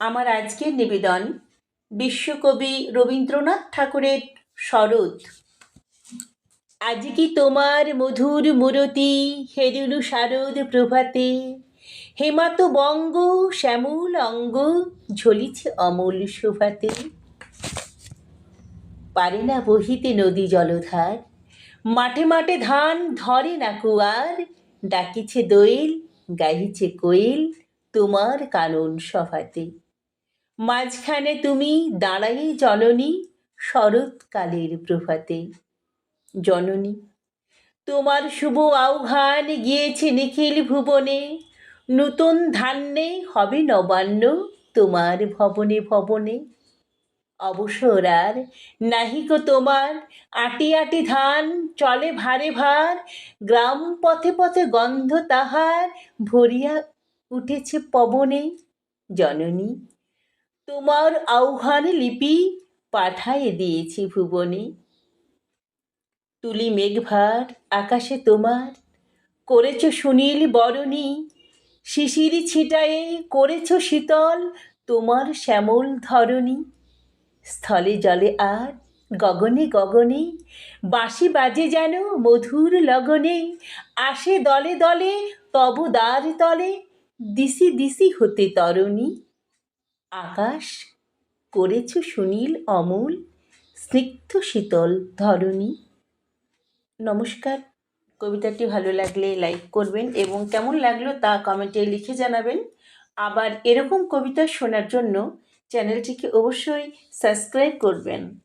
আমার আজকের নিবেদন বিশ্বকবি রবীন্দ্রনাথ ঠাকুরের শরৎ। আজ কি তোমার মধুর মুরতি, হেরুলু শারদ প্রভাতে, হেমাত বঙ্গ, শ্যামল অঙ্গ ঝলিছে অমূল শোভাতে। পারে না বহিতে নদী জলধার, মাঠে মাঠে ধান ধরে না কুয়ার, ডাকিছে দোয়েল, গাহিছে কোয়েল তোমার কানন সভাতে। মাঝখানে তুমি দাঁড়াই জননী শরৎকালের প্রভাতে। জননী, তোমার শুভ আহ্বান গিয়েছে নিখিল ভুবনে। নূতন ধান্যে হবে নবান্ন তোমার ভবনে ভবনে। অবসর আর নাহিক তোমার, আটি আটি ধান চলে ভারে ভার। গ্রাম পথে পথে গন্ধ তাহার ভরিয়া উঠেছে পবনে। জননী তোমার আহ্বান লিপি পাঠায়ে দিয়েছি ভুবনে। তুলি মেঘভার আকাশে তোমার, করেছ সুনীল বরণী। শিশির ছিটায়ে করেছ শীতল তোমার শ্যামল ধরণী। স্থলে জলে আর গগনে গগনে, বাঁশি বাজে যেন মধুর লগনে। আসে দলে দলে তব দ্বার তলে, দিশি দিশি হতে তরণী। আকাশ, করেছ সুনীল অমূল, স্নিগ্ধ শীতল ধরণী। নমস্কার, কবিতাটি ভালো লাগলে লাইক করবেন এবং কেমন লাগল তা কমেন্টে লিখে জানাবেন। আবার এরকম কবিতা শোনার জন্য চ্যানেলটিকে অবশ্যই সাবস্ক্রাইব করবেন।